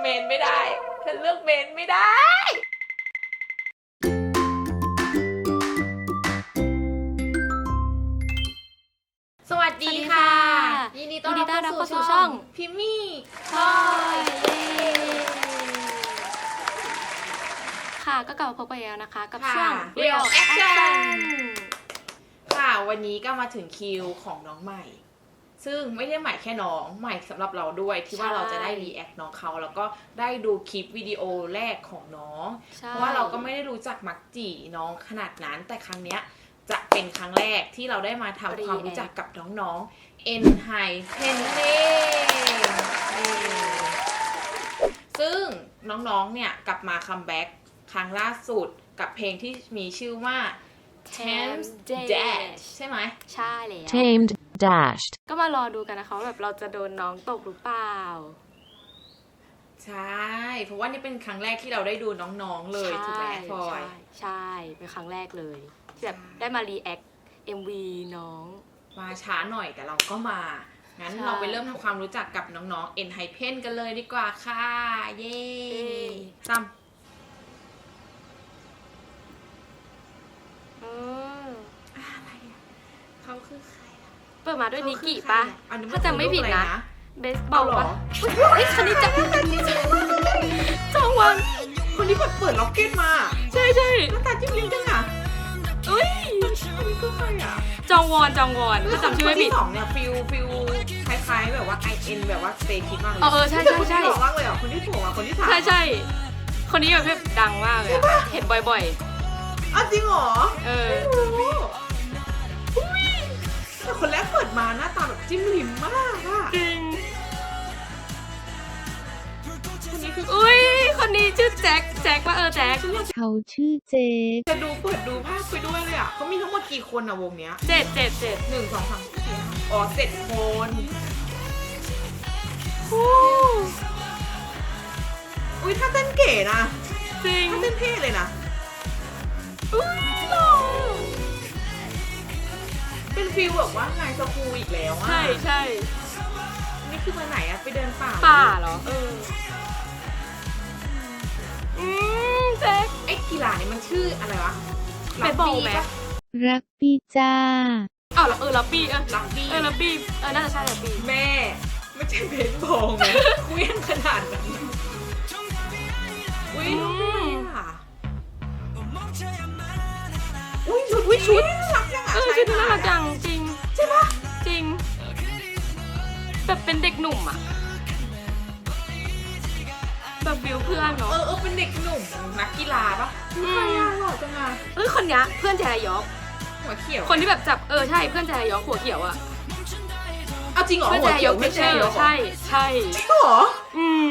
เมนไม่ได้ ฉันเลือกเมนไม่ได้ สวัสดีค่ะ สวัสดีค่ะยินดีต้อนยินดีต้อนรัรับบเข้าเข้าสู่สู่ช่ช่ออง งพิมมี่ทอยค่ะก็กลับมาพบกันอีกแล้วนะคะ กับช่วง Real Action ค่ะ วันนี้ก็มาถึงคิวของน้องใหม่ ซึ่งไม่ได้ใหม่แค่น้องใหม่สำหรับเราด้วยที่ว่าใช่เราจะได้รีแอคน้องเขาแล้วก็ได้ดูคลิปวิดีโอแรกของน้อง ใช่ เพราะว่าเราก็ไม่ได้รู้จักมักจีน้องขนาดนั้น แต่ครั้งเนี้ยจะเป็นครั้งแรกที่เราได้มาทำความรู้จักกับน้องๆเอ็นไฮเพนเน่ซึ่งน้องๆ เนี่ยกลับมาคัมแบ็กครั้งล่าสุดกับเพลงที่มีชื่อว่า Thames Dash ใช่ไหม ใช่แล้ว tamed, dashed. ก็มารอดูกันนะคะว่าแบบเราจะโดนน้องตกหรือเปล่า ใช่ เพราะว่านี่เป็นครั้งแรกที่เราได้ดูน้องๆเลยถูกไหมพลอยใช่ใช่ เป็นครั้งแรกเลยที่แบบได้มารีแอค MV น้อง มาช้าหน่อยแต่เราก็มา งั้นใช่เราไปเริ่มทำความรู้จักกับน้องๆเอ็นไฮเพนกันเลยดีกว่าค่ะ เย้เย้ซ้เออำอะไรอะเขาคือใครอะเปิดมาด้วยนิกกี้เขาคือใครปะอ่อันนี้ถ้าจำไม่ผิดนะรูปอรเบสบอลเอาเหรอปะเฮ้ยคนนี้จำจองวันคนนี้แบบเปิดล็อกเก็ตมา ใช่ใช่หน้าตาจิ้มลิ้มจังอะอุ้ยคนนี้คือใครอะจองวอนจองวอนถ้าจำชื่อไม่คนผิดที่สองเนี่ยฟิลฟิลคล้ายๆแบบว่าไอเอ็นแบบว่าสเตคิดมากเลยเออเออใช่ใช่ใช่คนที่หล่อมากเลยอะคนที่ถูกอะคนที่สามใช่ใช่คนนี้แบบดังมากเลยอะเห็นบ่อยอ้าวจริงเหรอๆเออไม่รู้อุ้ย แต่คนแรกเปิดมาหน้าตาแบบจิ้มลิ้มมากอะจริงคนนี้คืออุ้ยคนนี้ชื่อแจ็คแจ็คว่าเออแจ็คเขาชื่อเจคจะดูเปิดดูภาพไปด้วยเลยอะเขามีทั้งหมดกี่คนอะวงเนี้ยเจ็ดเจ็ดเจ็ดหนึ่งสองสามสี่ห้าอ๋อเจ็ดคนอู้อุ้ยถ้าเต้นเก๋นะจริงถ้าเต้นเท่เลยนะอุ้ยหล่อ เป็นฟิลแบบว่าไฮสคูลอีกแล้วอะใช่ใช่นี่คือมาไหนอะไปเดินป่าป่าเหรอ เออ อืมแจ็คไอ้กีฬานี่มันชื่ออะไรวะเบสบอลไหมรักพี่จ้าอ้าวเหรอเออลับบี้เออลักบี้เออลับบี้เออน่าจะใช่ลับบี้แม่ ไม่ใช่เบสบอลไหมคุยงขนาดนั้นอุ้ยน้องเป็นไรอะอุ้ยชุดอุ้ยชุด อใช่ชื่อน่ารักค่ะจังจริง ใช่ปะจริง แบบเป็นเด็กหนุ่มอะแบบฟิลเพื่อนเอเนาะอเออเป็นเด็กหนุ่มนักกีฬาปะอืมใครอะหล่อจังอะเอ้ยคนเนี้ยเพื่อนแจยอกหัวเขียวคนที่แบบจับเออใช่เพื่อนแจยอกหัวเขียวอะเอาจริงเหรอเพื่อนหัวแจยเขียอวกไม่ไม่ใช่ใช่เหรอใช่ใช่จริงเหรออืม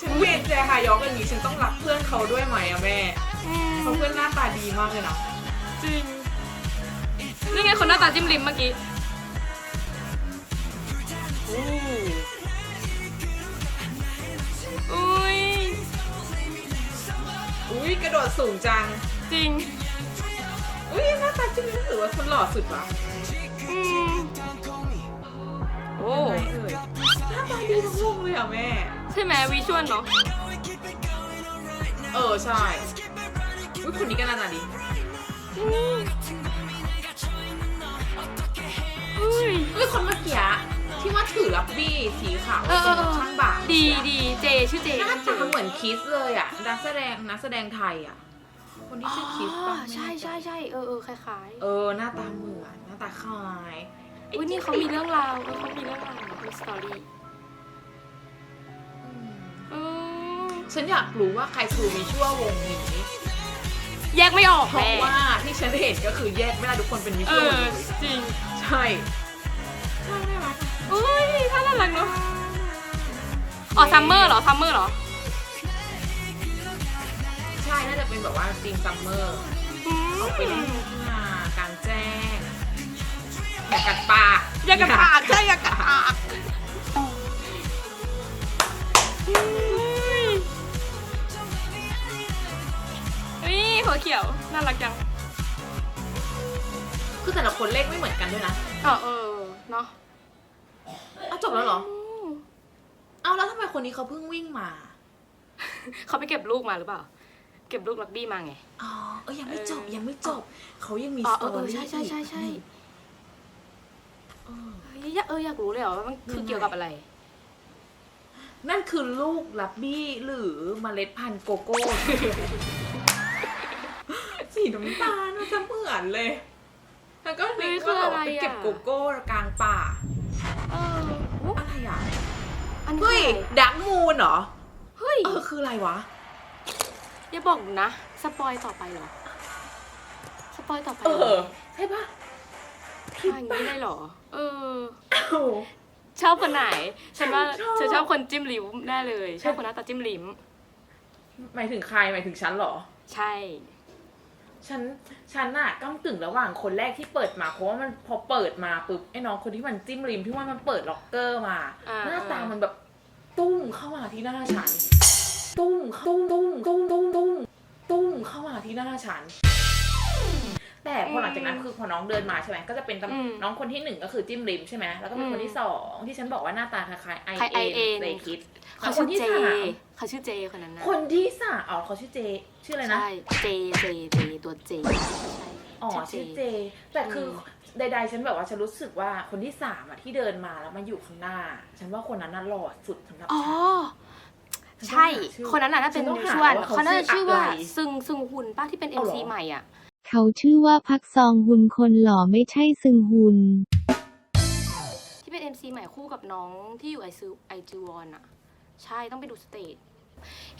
ฉันเวนแจฮายอกอย่างนี้ฉันต้องรักเพื่อนเขาด้วยไหมอะแม่อืมเขาเพื่อนหน้าตาดีมากเลยนะจริง นี่ไงคนหน้าตาจิ้มลิ้มเมื่อกี้อุ้ยอุ้ยกระโดดสูงจัง จริง อุ้ยหน้าตาจริงรู้สึกว่าคนหล่อสุดวะอืมโอ้ไม่เอ่ยหน้าตาดีทั้งวงเลยอะแม่ ใช่ไหมวิชวลเนาะเออใช่อุ้ยคนนี้ก็หน้าตาดี อืม ย เอ้ยคนเมื่อกี้อะที่ว่าถือลับบี้สีขาวเออเออเออ ข้างบ่าดีดีเจชื่อเจหน้าชื่อตาเจเหมือนคิสเลยอะนักแสดงนักแสดงไทยอะ คนที่อ๋อชื่อคิสป่ะใช่ใช่ใช่เออเออคล้ายเออหน้าตาเหมือนหน้าตาคล้ายๆอุ้ยนี่เขามีเรื่องราวเออเขามีเรื่องราวมีสตอรี่อืมอืมฉันอยากรู้ว่าใครคือวิชวลวงนี้ แยกไม่ออกเพราะแม่ว่าที่ฉันเห็นก็คือแยกไม่ได้ทุกคนเป็นวิชเอวลอเลยจริง ใช่ ใช่ได้ไหมอุ้ยถ้าน่ารักเนาะอ๋อซัมเมอร์เหรอซัมเมอร์เหรอ ใช่ น่าจะเป็นแบบว่าธีมซัมเมอร์อืมออกไปเล่นทุ่งนากลางแจ้งอยากกัดปากอยากกัดปากใช่อยากกัดปากอุ้ยอุ้ยหัวเขียว น่ารักจัง คือแต่ละคนเลขไม่เหมือนกันด้วยนะ อ๋อเออ เนาะเอาจบแล้วเหรออืมเอาแล้วทำไมคนนี้เขาเพิ่งวิ่งมา เขาไปเก็บลูกมาหรือเปล่า เก็บลูกลักบี้มาไง อ๋อเออยังไม่จบเออยังไม่จบ เขายังมีอ๋อสเอตออเออรี่ใช่ใช่ใช่ใช่อีกเออเฮ้ยอยากเอออยากรู้เลยเหรอว่ามันคือยังไงเกี่ยวกับอะไร นั่นคือลูกลับบี้หรือเมล็ดพันธุ์โกโก้ สีน้ำตาลมันจะเหมือนเลย แล้วก็นึกว่าแบบว่าไปเก็บโกโก้กลางป่า เอออุ๊ยอะไรอะ อันนี้เฮ้ยคืออะไรดักมูนเหรอ เฮ้ย เออ คืออะไรวะ อย่าบอกนะ สปอยต่อไปเหรอ สปอยต่อไปเอหรอใช่ปะผิดมาอย่างปะนี้เลยเหรอ เอออ้าวชอบคนไหน ฉันว่าชอบฉันชอบคนจิ้มลิ้มแน่เลย ชอบคนหน้าตาจิ้มลิ้ม หมายถึงใคร หมายถึงฉันเหรอ ใช่ ฉันฉันอะก้ากึ่งระหว่างคนแรกที่เปิดมาเพราะว่ามันพอเปิดมาปุ๊บไอ้น้องคนที่มันจิ้มริมที่ว่ามันเปิดล็อกเกอร์มา อ่า หน้าตามันแบบตุ้มเข้ามาที่หน้าฉัน ตุ้มตุ้มตุ้มตุ้มตุ้มตุ้มตุ้มเข้ามาที่หน้าฉัน แต่พอหลังจากนั้นคือพอน้องเดินมาใช่ไหมก็จะเป็นตำอืมน้องคนที่หนึ่งก็คือจิ้มริมใช่ไหมแล้วก็เป็นอืมคนที่สองที่ฉันบอกว่าหน้าตาคล้ายๆไอคล้ายเอ็น IN เลยคิดเขาคชื่นอที่เจสามเขาชื่อเจคนนั้นนะคนที่สามอ๋อเขาชื่อเจ ชื่ออะไรนะ ใช่เจเจเจตัวเจใช่อ๋อชื่อเจ แต่คืออม ใดๆ ฉันแบบว่าฉันรู้สึกว่าคนที่สามอะที่เดินมาแล้วมาอยู่ข้างหน้า ฉันว่าคนนั้นน่ะหล่อสุดสำหรับอ๋อ ฉัน ใช่ ฉันต้องหาชื่อคนนั้นน่ะน่าเป็นฉันต้องนิหาชวนว่าเขาเขาน่าจะชื่ชื่ออว่าอะไรซึงซึงหุนป้าที่เป็นเอาเหรอ MC ใหม่อะ เขาชื่อว่าพักซองหุนคนหล่อไม่ใช่ซึงหุน ที่เป็น MC ใหม่คู่กับน้องที่อยู่ไอซูไอจีวอนอะใช่ต้องไปดูสเตจ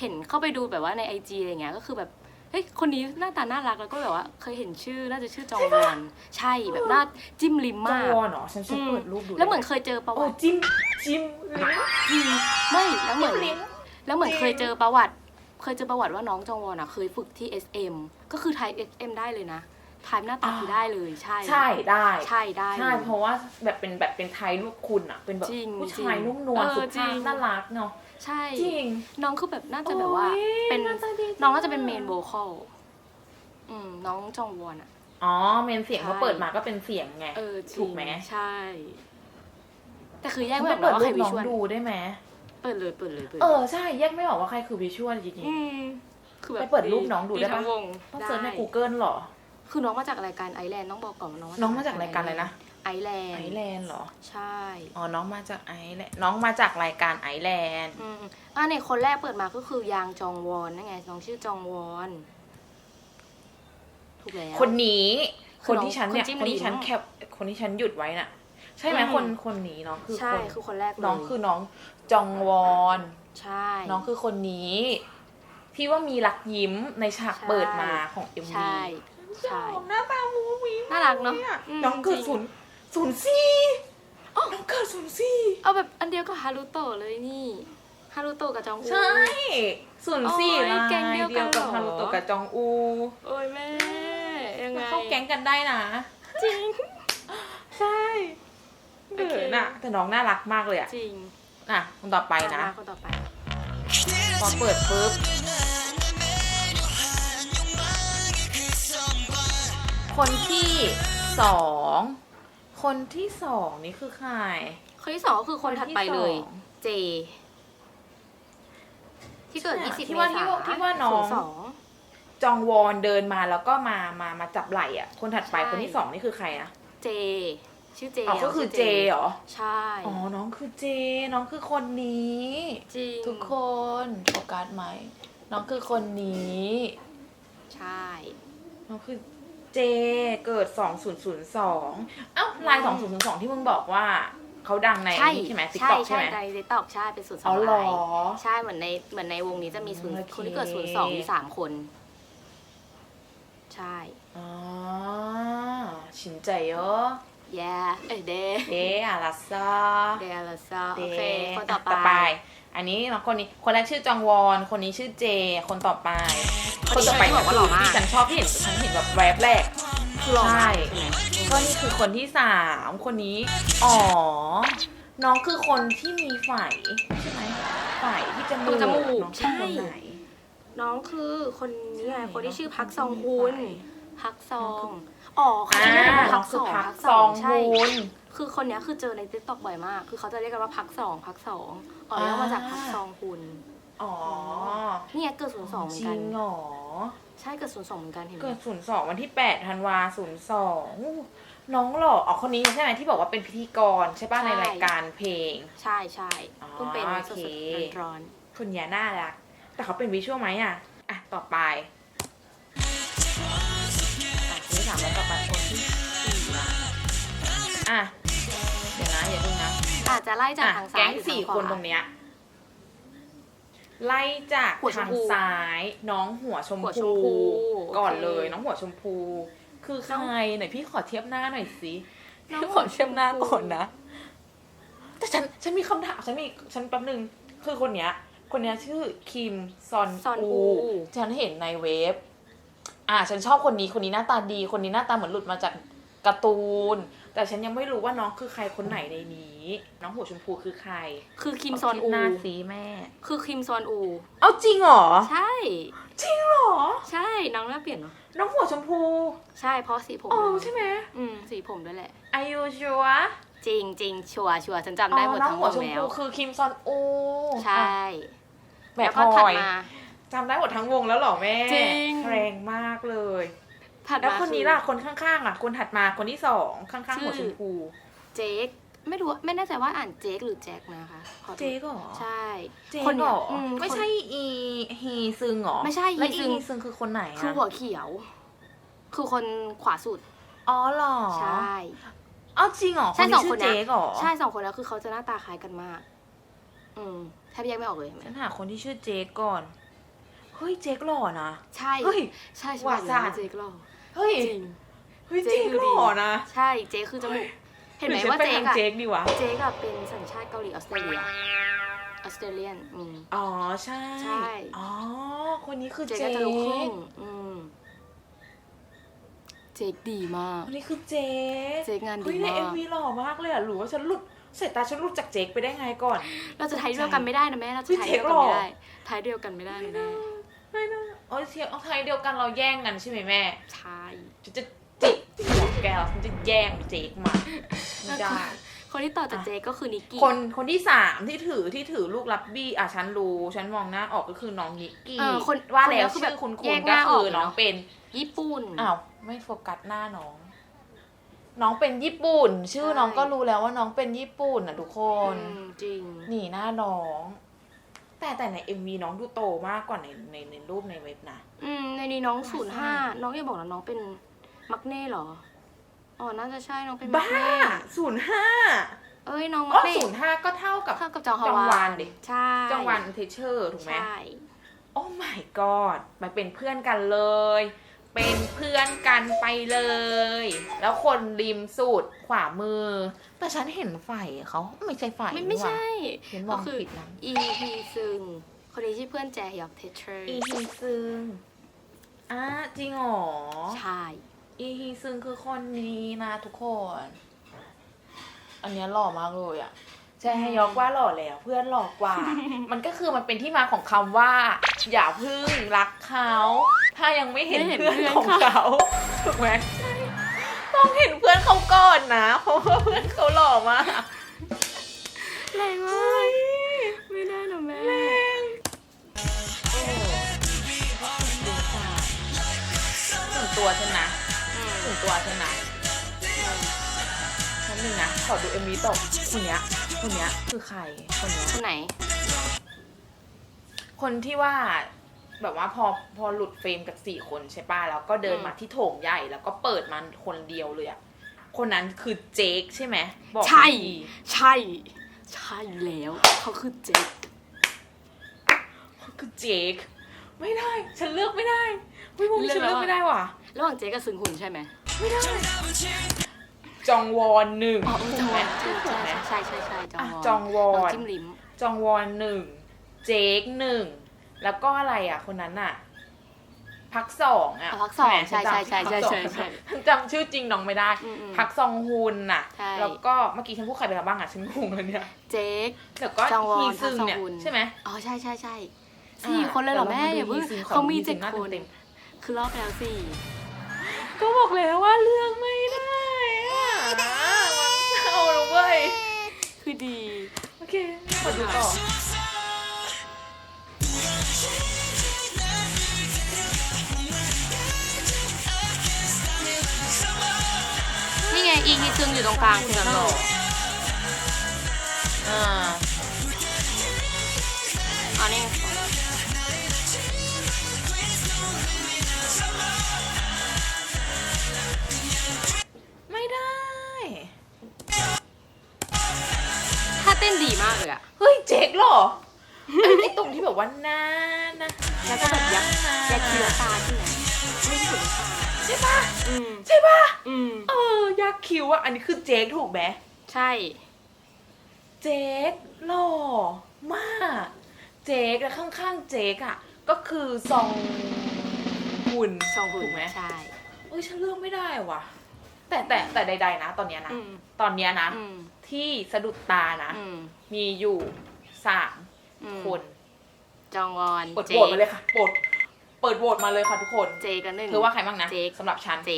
เห็นเข้าไปดูแบบว่าในไอจีอะไรเงี้ยก็คือแบบเฮ้ยคนนี้หน้าตาน่ารักแล้วก็แบบว่า เคยเห็นชื่อน่าจะชื่อจองวอนใช่แบบหน้าจิ้มลิมจมากวอนเหรอฉันฉันเปิดรูปดูแล้วเหมือนเคยเจอประโอ้วัติจิ้มจิ้มลิ้มจริงไม่แล้วเหมือนลิ้มแล้วเหมือนจริงเคยเจอประวัติ เคยเจอประวัติว่าน้องจองวอนอะเคยฝึกที่ SM ก็คือไทย SM ได้เลยนะไทยหน้าตาคือได้เลยใช่ ใช่ได้ใช่ได้ ใช่เลยเพราะว่าแบบเป็นแบบเป็นไทยลูกคุณอะเป็นแบบจริงผู้ชายจริงนุ่มนวลเออสุจริภาพงน่ารักเนาะใช่จริงน้องคือแบบน่าจะแบบว่าโอ้ยเป็นหน้าตาดีจังน้องน่าจะเป็นเมนโวคอลอืมน้องจองวอนอะอ๋อเมนเสียงใช่เขาเปิดมาก็เป็นเสียงไงเออจริงถูกไหมใช่ แต่คือแยกฉันไม่ไปออกเปิดนะว่ารูใครปวิน้องชวลดูได้ไหม เปิดเลยเปิดเลยเปิดเออใช่แยกไม่ออกว่าใครคือวิชวลจริงอืมคือแบบไปเปิดรูปน้องดูได้ปะ ทั้งวงๆต้องเซิร์ชใน ได้ Google เหรอ คือน้องมาจากรายการไอแลนด์ต้องบอกก่อนว่าน้องน้องมาจากรายการอะไรนะไอแลนไอด์แลนด์เหรอ ใช่อ๋อ น้องมาจากไอแลนด์น้องมาจากรายการไอแลนด์ อืมอ่าเนี่ยคนแรกเปิดมาก็คือยางจองวอนนั่นไงน้องชื่อจองวอนถูกแล้ว คนนี้ คืคอนน้องที่ฉันเนี่ยคนจิ้มคนที่ลิ้มฉันแคปคนที่ฉันหยุดไว้น่ะ ใช่ไหมอืม คนคนนี้น้องคือใช่คนคือคนแรกเลยน้องคือน้อง จองวอนใช่ น้องคือคนนี้ที่ว่ามีรักยิ้มในฉากใช่เปิดมาของเอ็มใช่ใช่หน้าตามูวีน่ารักเนอะอืมน้องเกิดจริงศูนย์ศูนย์สี่น้องเกิดศูนย์สี่เอาแบบอันเดียวกับฮารุโตะเลยนี่ฮารุโตะกับจองอูใช่ศูนย์สี่โอ้ยลายแก๊งเดียวกันกับเหรอฮารุโตะกับจองอูโอ้ยแม่ยังไงเข้าแก๊งกันได้นะจริง ใช่โอเอเคอน่ะแต่น้องน่ารักมากเลยอะจริง อะคนต่อไปนะมาคนต่อไปพอเปิดปุ๊บคนที่สองคนที่สองนี่คือใคร คนที่สองก็คือคนถัดไปเลยคนที่สองเจ ที่เกิดใช่20ที่เมว่าษาที่ว่าที่ว่าน้องสองจองวอนเดินมาแล้วก็มามามาจับไหล่อะ คนถัดไปใช่คนที่สองนี่คือใครอะเจ ชื่อเจอ๋อก็คือชื่เจเหรอ ใช่ อ๋อ น้องคือเจ น้องคือคนนี้ จริง ทุกคนโฟกัสไหม น้องคือคนนี้ ใช่ น้องคือเจ เกิด 2002 เอ้าลาย2002 ที่มึงบอกว่าเขาดังในใช่นี่ใช่ไหมติ๊กใช่ต็อกใช่ใช่ไหมในติ๊กต็อกใช่ เป็นศูนย์สออ๋องเหรอลายใช่ เหมือนใน เหมือนในวงนี้จะมีศูนย์โอเคคนที่เกิดศูนย์สองมีสามคน ใช่ อ๋อชินใจเยอะ แย่เอ้ยเดเดอาราซาเดลซาเดโอเคคนต่อต่อไปไป อันนี้น้องคนนี้คนแรกชื่อจองวอน คนนี้ชื่อเจ คนต่อไปคนต่อไปที่บอกว่าหล่อมาก ที่ฉันชอบที่เห็นฉันเห็นแบบแวบแรกคือหล่อมากใช่ ใช่ไหมก็นี่คือคนที่สามคนนี้ อ๋อ น้องคือคนที่มีไฝใช่ไหมไฝที่จมูกตรงจมูกน้องคือใช่ คนไหน น้องคือคนนี้ไงใช่คนที่ชื่อพักซน้อองงคือฮุนไฟ พักซอง อ๋อเขาอ่าจะเรียกว่าน้พัองกคืซอองพักพักซซอองงใช่ฮูนคือคนเนี้ยคือเจอในติ๊กต็อกบ่อยมาก คือเขาจะเรียกกันว่าพักสองพักสองอ๋อเรียกมาจากพักซองคุณอ๋อเนี่ยเกิดศูนย์สองเหมืจอนริกัน งเหรอ ใช่เกิดศูนย์สองเหมือนกันเห็นไหมเกิดศูนย์สองวันที่แปดธันวาศูนย์สองน้องหล่ออ๋อคนนี้ใช่ไหมที่บอกว่าเป็นพิธีกรใช่ป่ะในรายการเพลง ใช่ใช่อ๋อเพิ่งเป็นโอสเคดๆร้อนคนนี้น่ารักแต่เขาเป็นวิชวลไหมอะ อะ ต่อไปอะคนที่ สามแล้วต่อไปคนที่สี่ละอะ เดี๋ยวนะอย่าดูนะๆอาจจะไล่จากอะทางซ้าแก๊ยงหรือสี่ทางขคนวาตรงเนี้ยไล่จากหัวชมทางพูซ้าย น้องหัวชมหัวชมพูพูก่อนโอเค เลย น้องหัวชมพู คือใครไหนพี่ขอเทียบหน้าหน่อยสิน้องพี่หัขวอเทียบหน้าชมพูก่อนนะ แต่ฉันฉันมีคำถามฉันมีฉันแป๊บนึงคือคนเนี้ย คนเนี้ยชื่อคิมซอนซอนอูอู ฉันเห็นในเว็บ อ่าฉันชอบคนนี้คนนี้หน้าตาดี คนนี้หน้าตาเหมือนหลุดมาจากการ์ตูน แต่ฉันยังไม่รู้ว่าน้องคือใครคนไหนในนี้ น้องหัวชมพูคือใคร คือคิมซอนเาอู หน้าสีแม่ คือคิมซอนอู เอาจริงเหรอ ใช่ จริงเหรอ ใช่น้องหน้าเปลี่ยนเนาะน้องหัวชมพูใช่เพราะสีผมอ๋อด้วยใช่ไหมอืมสีผมด้วยแหละ อายุชัวจริงจริงชัวร์ชัวร์ฉันจำได้หมดน้องทั้งหหัมวดชมแล้พูวคือคิมซอนอู ใช่ แบแล้บวพก็ลถัดอย มา จำได้หมดทั้งวงแล้วเหรอแม่จริง แรงมากเลย ถัดแล้วมาคนนี้ล่ะคนข้างๆล่ะ คนถัดมาคนที่สองข้างๆหัวชมพูเจคไม่รู้ไม่แน่ใจว่าอ่านเจคหรือแจ็คนะคะขอโทษเจ๊ก็หรอใช่เจ๊คนหเนี้รยออืมไม่ใช่อีฮีซึงหรอไม่ใช่แล้วฮีอีซึง ฮีซึงคือคนไหนคืออะหัวเขียว คือคนขวาสุดอ๋อเหรอใช่ เอาจริงเหรอใช่นสนี้องชื่คนอเนี้เจ๊ยเหรอใช่สองคนแล้วคือเขาจะหน้าตาคล้ายกันมาก อืมแทบแยกไม่ออกเลยเห็นไหมฉันหาคนที่ชื่อเจ๊ก่อน เฮ้ยเจ๊หล่อนะใช่เฮ้ย ใช่ใช่วาซาเจคหรอเฮ้ยจริง เฮ้ยเจ๊เจ๊คือหดีล่อนะใช่เจคคือจมูกเห็นไหมรือฉัว่าไปเจคทางอะเจ๊ดีวะเจคอะเป็นสัญชาติเกาหลีออสเตรเลียออสเตรเลียนอืม อ๋อใช่ใช่ อ๋อคนนี้คือเจคเจ๊ก็จะลูกครึ่งอืมเจคดีมาก คนนี้คือเจ๊เจ๊งานดีเฮ้ยในมากเอ็มวีหล่อมากเลยอะหรือว่าฉันหลุดสายตาฉันหลุดจากเจ๊ไปได้ไงก่อน เราจะไทยเดียวกันไม่ได้นะแม่เราจะไทยเฮ้ยเดียวกันไม่เจ๊หรได้อไทยเดียวกันไม่ได้นะแม่ ไม่นะโอ้ยเทียเอาไทยเดียวกันเราแย่งกันใช่ไหมแม่ใช่ฉันจะจิกหัวแกวฉันจะแย่งเจ๊กมาไม่ได้ คนที่ต่อจากเจคก็คือนิกกี้คนคนที่สามที่ถือที่ถือลูกรับบี้อะฉันรู้ฉันมองหน้าออกก็คือน้องนิกกี้เออคนว่าคนแล้นี้วคือชื่แบบอคุณแยคุณกหก็น้าอคืออกน้องเนอะเป็นญี่ปุ่น อ้าวไม่โฟกัสหน้าน้อง น้องเป็นญี่ปุ่น ชื่อใช่ น้องก็รู้แล้วว่าน้องเป็นญี่ปุ่นอะทุกคน อืมจริงนี่หน้าน้อง แต่แต่ในเอ็มวีน้องดูโตมากกว่าในในในรูปในเว็บนะ อืมในนี้น้องว่าศูนย์ใช่ห้าน้องอย่าบอกนะน้องเป็นมักเน่เหรอ อ๋อ น่าจะใช่น้องเป็นมับ้ากเน่ ศูนย์ห้าเอ้ยน้องมัอ๋อกเน่ศูนย์ห้าก็เท่ากับเท่ากับจองฮาจองวาวานนดิ ใช่จองวันเทเชอร์ถูกไหมใช่ โอ้ my god มาเป็นเพื่อนกันเลย เป็นเพื่อนกันไปเลย แล้วคนริมสุดขวามือ แต่ฉันเห็นไฟเขาไม่ใช่ไฟไม่ไม่ใช่ฉันมก็องคือผิดนะอีฮีซึงคนนี้ชื่อเพื่อนแจฮยอกเทเชอร์อีฮีซึงอะจริงเหรอใช่อีฮีซึงคือคนนี้นะทุกคน อันเนี้ยหล่อมากเลยอะ แจฮยอกว่าหล่อแล้ว เพื่อนหล่อกว่า มันก็คือมันเป็นที่มาของคำว่า อย่าพึ่งรักเขา ถ้ายังไม่เห็นเพื่อนของเขา ถูกไหมต้องเห็นเพื่อนเขาก่อนนะ เพราะว่าเพื่อนเขาหล่อมาก แรงมากไม่ได้นะแม่โอ้ถึงตัวฉันนะอืมถึงตัวฉันนะนั่นหนึ่งนะ ขอดูเอ็มวีต่อคนเนี้ย คนเนี้ยคือใครคนเนี้ยคนไหน คนที่ว่าแบบว่าพอพอหลุดเฟรมกับสี่คนใช่ป่ะแล้วก็เดินอืมมาที่โถงใหญ่แล้วก็เปิดมันคนเดียวเลยอะคนนั้นคือเจคใช่ไหมบอกใช่ อีกทีใช่ ใช่แล้ว เขาคือเจคคือเจคไม่ได้ ฉันเลือกไม่ได้ไม่พวกนี้ฉันเลือกไม่ได้ว่ะ ระหว่างเจคกับซึงหุนใช่ไหมไม่ได้ จองวอนหนึ่งอ๋อเออจองวอนถูกไหมใช่ใช่ใช่ใช่จองอะวอนจองวอน้องนจิ้มลิ้มจองวอนหนึ่งเจคหนึ่งแล้วก็อะไรอะ คนนั้นอะ พักสองอะอะพักสองไหมใช่ใช่ใช่ใช่พักสใช่องใช่ฉันจำชื่อจริงน้องไม่ได้อืมอืมพักซองฮุนน่ะใช่แล้วก็เมื่อกี้ฉันพูดใครไปแล้วบ้างอะฉันงงแล้วเนี่ย เจคแล้วก็จองวอนฮีซึงเนี่ยพักซองฮุนใช่ไหมอ๋อใช่ใช่ใช่สี่คนเลยเหรอแม่อย่าเพิ่งดี๋วรเขามีฮีซึเจ็งดหน้าคนเต็มคือรอบแล้วสี่ๆก็บอกแล้วว่าเลือกไม่ได้ อะมันเศร้าคือดี โอเคขอดูต่อนี่ไงอีฮีซึงอยู่ตรงกลางคุณตโนลอ่าอ๋อนี่ ถ้าเต้นดีมากเลยอะเฮ้ยเจ๊กเหรอไอ้ไอ้ตรงที่แบบว่าหน้านะแล้วก็แบบยักหน้ายักคิ้วตาใช่ไหมไม่ถึงตาใช่ปะอืมใช่ปะอืมเออยักษ์คิ้วอะอันนี้คือเจ๊กถูกไหมใช่ เจ๊กหล่อมาก เจ๊กและข้างๆเจ๊กอะก็คือซองหุ่นซองหุ่นถูกไหมใช่เอ้ยฉันเลือกไม่ได้ว่ะ แต่แต่แต่ใดๆนะ ตอนเนี้ยนะ อืมตอนเนี้ยนะ อืม ที่สะดุดตานะ อืม มีอยู่สามอืม คนจองวอนเปิดเจโหวตมาเลยค่ะเปิดเปิดโหวตมาเลยค่ะทุกคน เจกันหนึ่ง เธอว่าใครบ้างนะเจ๊กสำหรับฉัน เจ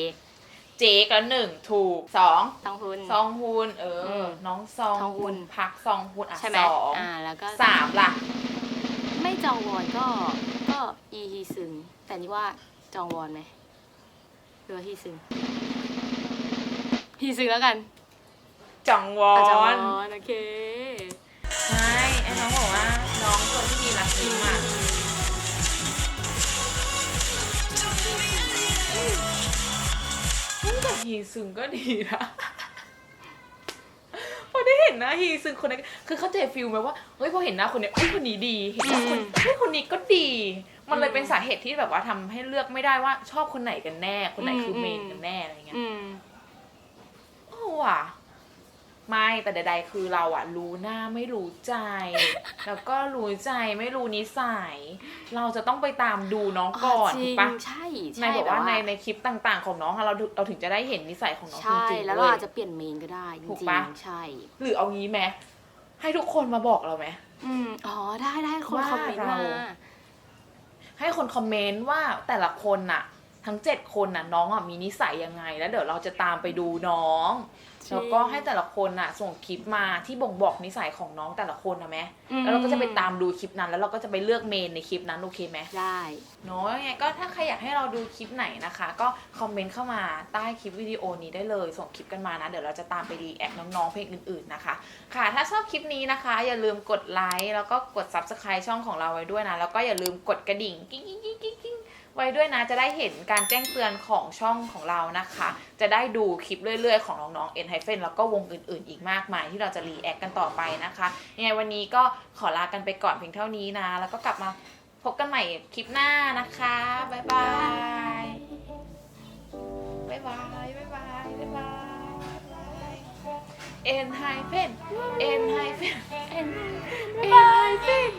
เจ๊กันหนึ่งถูกสองซองหุ่นซองฮุนเอออ มน้องซองซองฮุฮุนนพักซองฮุนอะใช่ไหมสองอ่า แล้วก็สามล่ะ ไม่จองวอนก็ก็อีฮีซึงแต่นี่ว่าจองวอนไหมหรือว่าฮีซึงฮีซึงแล้วกัน จังวออะจองวนอนโอเคใช่ไอ้น้องบอกว่าน้องคนที่มีรักยิ้มอะเฮ้ยแต่ฮีซึงก็ดีนะพอได้เห็นหนะฮีซึงคนนั้นคือเข้าใจฟิลไหมว่าเฮ้ยพอเห็นหน้าคนเนี้ยเฮ้ยคนนี้ดีเห็นหน้าคนอืมเฮ้ยคนนี้ก็ดี มันเลยอืมเป็นสาเหตุที่แบบว่าทำให้เลือกไม่ได้ว่าชอบคนไหนกันแน่ คนไหนคืออมเมนกันแน่อะไรเงี้ยอืม โอ้ว่ะ ไม่แต่ใดๆคือเราอะรู้หน้าไม่รู้ใจ แล้วก็รู้ใจไม่รู้นิสัย เราจะต้องไปตามดูน้องก่อนจถูริกงปะใช่ในใช่บอกว่าแบบในในคลิปต่าง ๆ ของน้องอะเราถึงเราถึงจะได้เห็นนิสัยของน้องจใช่ริงๆแล้วเลเรายอาจจะเปลี่ยนเมนก็ได้จถูกริงปะ ๆใช่ หรือเอางี้ไหมให้ทุกคนมาบอกเราไหม อืมอ๋อได้ได้คนว่าคอมเมนต์เรา มา ให้คนคอมเมนต์ว่าแต่ละคนน่ะ ทั้งเจ็ดคนน่ะน้องอะมีนิสัยยังไง แล้วเดี๋ยวเราจะตามไปดูน้องแล้วก็ให้แต่ละคนน่ะ ส่งคลิปมาที่บ่งบอกนิสัยของน้องแต่ละคนนะไหมอืมแล้วเราก็จะไปตามดูคลิปนั้น แล้วเราก็จะไปเลือกเมนในคลิปนั้นโอเคไหมได้เนาะยังไงก็ถ้าใครอยากให้เราดูคลิปไหนนะคะ ก็คอมเมนต์เข้ามาใต้คลิปวิดีโอนี้ได้เลย ส่งคลิปกันมานะ เดี๋ยวเราจะตามไปรีแอคน้องๆเพลงอื่นๆนะคะ ค่ะ ถ้าชอบคลิปนี้นะคะ อย่าลืมกดไลค์แล้วก็กด subscribe ช่องของเราไว้ด้วยนะแล้วก็อย่าลืมกดกระดิ่งกิ๊งกิ๊งกิ๊งกิ๊งกิ๊ง ไว้ด้วยนะจะได้เห็นการแจ้งเตือนของช่องของเรานะคะ จะได้ดูคลิปเรื่อยๆ ของน้องๆ n h y p h e n แล้วก็วงอื่นๆ อีกมากมายที่เราจะรีแอคกันต่อไปนะคะยังไงวันนี้ก็ขอลากันไปก่อนเพียงเท่านี้นะ แล้วก็กลับมาพบกันใหม่คลิปหน้านะคะบ๊ายบายบ๊ายบายบ๊ายบายบ๊ายบายเอ็นไฮเพนเอ็นไฮเพน